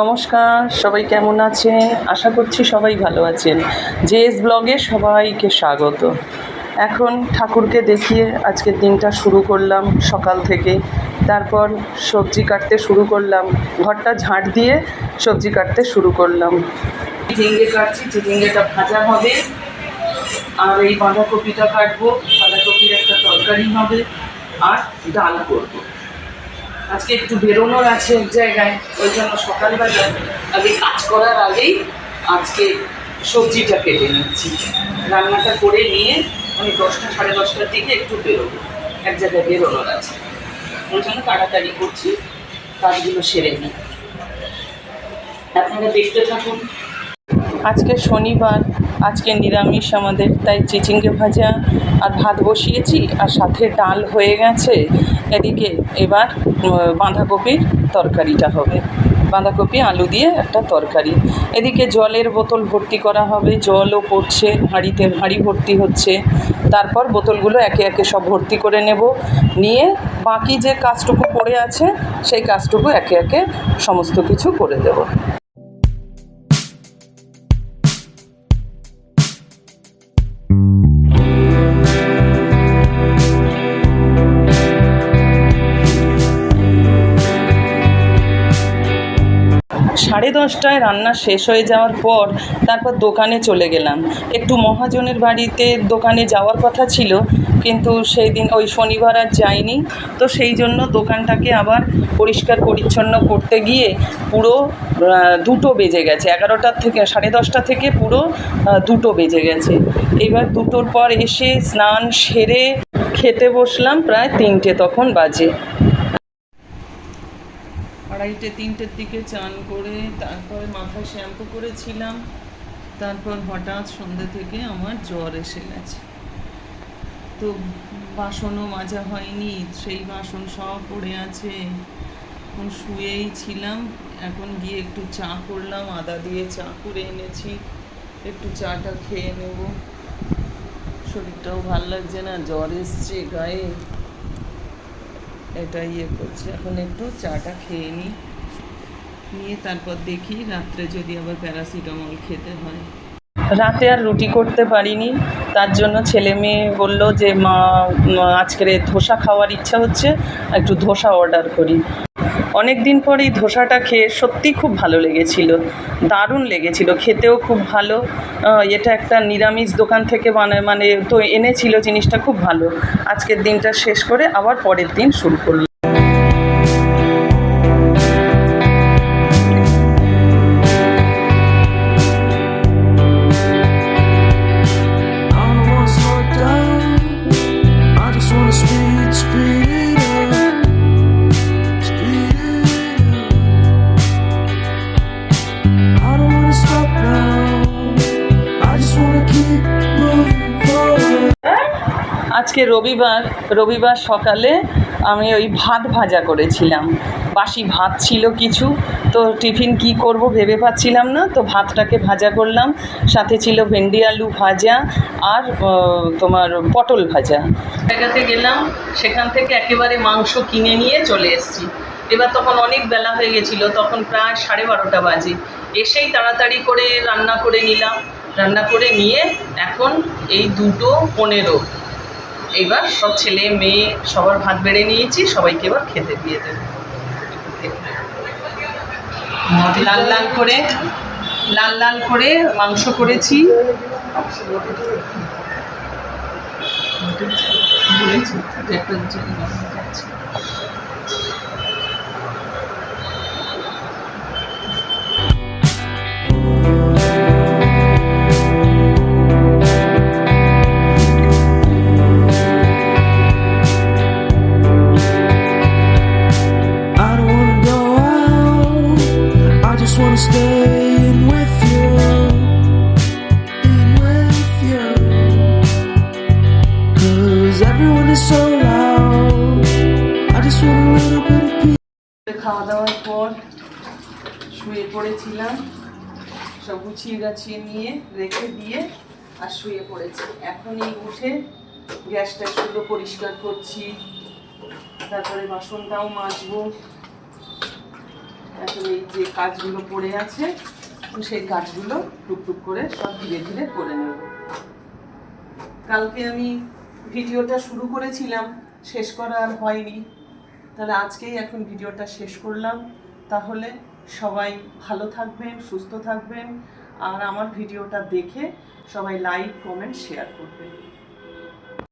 নমস্কার, সবাই কেমন আছেন? আশা করছি সবাই ভালো আছেন। জেএস ব্লগে সবাইকে স্বাগত। এখন ঠাকুরকে দেখিয়ে আজকের দিনটা শুরু করলাম সকাল থেকে। তারপর সবজি কাটতে শুরু করলাম। ঘরটা ঝাঁট দিয়ে সবজি কাটতে শুরু করলাম। ঝিঙ্গে কাটছি ঝিঙ্গেটা ভাজা হবে। আর এই বাঁধাকপিটা কাটবো। বাঁধাকপির একটা তরকারি হবে। আর ডাল করব। আজকে একটু বেরোনোর আছে এক জায়গায়, ওই জন্য সকালবেলা আগে কাজ করার আগেই আজকে সবজিটা কেটে নিচ্ছি। রান্নাটা করে নিয়ে আমি দশটা সাড়ে দশটার দিকে একটু বেরোবো, এক জায়গায় বেরোনোর আছে। ওই জন্য তাড়াতাড়ি করছি, কাজগুলো সেরে নিই। আপনারা দেখতে থাকুন। আজকে শনিবার, আজকে নিরামিষ আমাদের, তাই চিচিঙ্গে ভাজা আর ভাত বসিয়েছি, আর সাথে ডাল হয়ে গেছে। এদিকে এবার বাঁধাকপির তরকারিটা হবে। বাঁধাকপি, আলু দিয়ে একটা তরকারি। এদিকে জলের বোতল ভর্তি করা হবে। জলও পড়ছে, হাঁড়িতে হাঁড়ি ভর্তি হচ্ছে। তারপর বোতলগুলো একে একে সব ভর্তি করে নেব। নিয়ে বাকি যে কাজটুকু পড়ে আছে, সেই কাজটুকু একে একে সমস্ত কিছু করে দেবো। সাড়ে দশটায় রান্না শেষ হয়ে যাওয়ার পর তারপর দোকানে চলে গেলাম। একটু মহাজনের বাড়িতে দোকানে যাওয়ার কথা ছিল, কিন্তু সেই দিন ওই শনিবার আর যাইনি। তো সেই জন্য দোকানটাকে আবার পরিষ্কার পরিচ্ছন্ন করতে গিয়ে পুরো দুটো বেজে গেছে। এগারোটার থেকে, সাড়ে দশটা থেকে পুরো দুটো বেজে গেছে। এবার দুটোর পর এসে স্নান সেরে খেতে বসলাম প্রায় তিনটে তখন বাজে। আড়াইটে, তিনটের দিকে চান করে তারপরে মাথায় শ্যাম্পু করেছিলাম। তারপর হঠাৎ সন্ধ্যে থেকে আমার জ্বর এসে গেছে। তো বাসনও মাজা হয়নি, সেই বাসন সব পড়ে আছে। এখন শুয়েই ছিলাম, এখন গিয়ে একটু চা করলাম, আদা দিয়ে চা করে এনেছি। একটু চাটা খেয়ে নেব। শরীরটাও ভালো লাগছে না, জ্বর এসছে গায়ে। এটা ইয়ে করছে। এখন একটু চাটা খেয়ে নিই। নিয়ে তারপর দেখি রাত্রে যদি আবার প্যারাসিটামল খেতে হয়। রাতে আর রুটি করতে পারিনি। তার জন্য ছেলে মেয়ে বলল যে, মা, আজকের ধোসা খাওয়ার ইচ্ছা হচ্ছে, একটু ধোসা অর্ডার করি। অনেক দিন পর এই ধোসাটা খেয়ে সত্যি খুব ভালো লেগেছিল। দারুণ লেগেছিল, খেতেও খুব ভালো। এটা একটা নিরামিষ দোকান থেকে বানায় মানে তো এনেছিল জিনিসটা খুব ভালো। আজকের দিনটা শেষ করে আবার পরের দিন শুরু করলাম। আজকে রবিবার রবিবার সকালে আমি ওই ভাত ভাজা করেছিলাম। বাসি ভাত ছিল কিছু, তো টিফিন কি করব ভেবে পাচ্ছিলাম না, তো ভাতটাকে ভাজা করলাম। সাথে ছিল ভেন্ডি আলু ভাজা আর তোমার পটল ভাজা। জায়গাতে গেলাম, সেখান থেকে একেবারে মাংস কিনে নিয়ে চলে এসেছি। এবার তখন অনেক বেলা হয়ে গেছিল, তখন প্রায় সাড়ে বারোটা বাজে। এসেই তাড়াতাড়ি করে রান্না করে নিলাম। রান্না করে নিয়ে এখন এই দুটো পনেরো। এবার সব ছেলে, মেয়ে সবার ভাত বেড়ে নিয়েছি, সবাইকে এবার খেতে দিয়ে দেব। লাল লাল করে, লাল লাল করে মাংস করেছি। বলেছি একটা খাওয়া দাওয়ার পর শুয়ে পড়েছিলাম। সব গুছিয়ে গাছিয়ে নিয়ে, রেখে দিয়ে আর শুয়ে পড়েছি। এখনই উঠে গ্যাসটা শুধু পরিষ্কার করছি। তারপরে বাসনটাও মাজবো। এখন এই যে কাজগুলো পড়ে আছে, সেই কাজগুলো টুকটুক করে সব ধীরে ধীরে করে নেব। কালকে আমি ভিডিওটা শুরু করেছিলাম, শেষ করা আর হয়নি। তাহলে আজকেই এখন ভিডিওটা শেষ করলাম। তাহলে সবাই ভালো থাকবেন, সুস্থ থাকবেন, আর আমার ভিডিওটা দেখে সবাই লাইক কমেন্ট শেয়ার করবেন।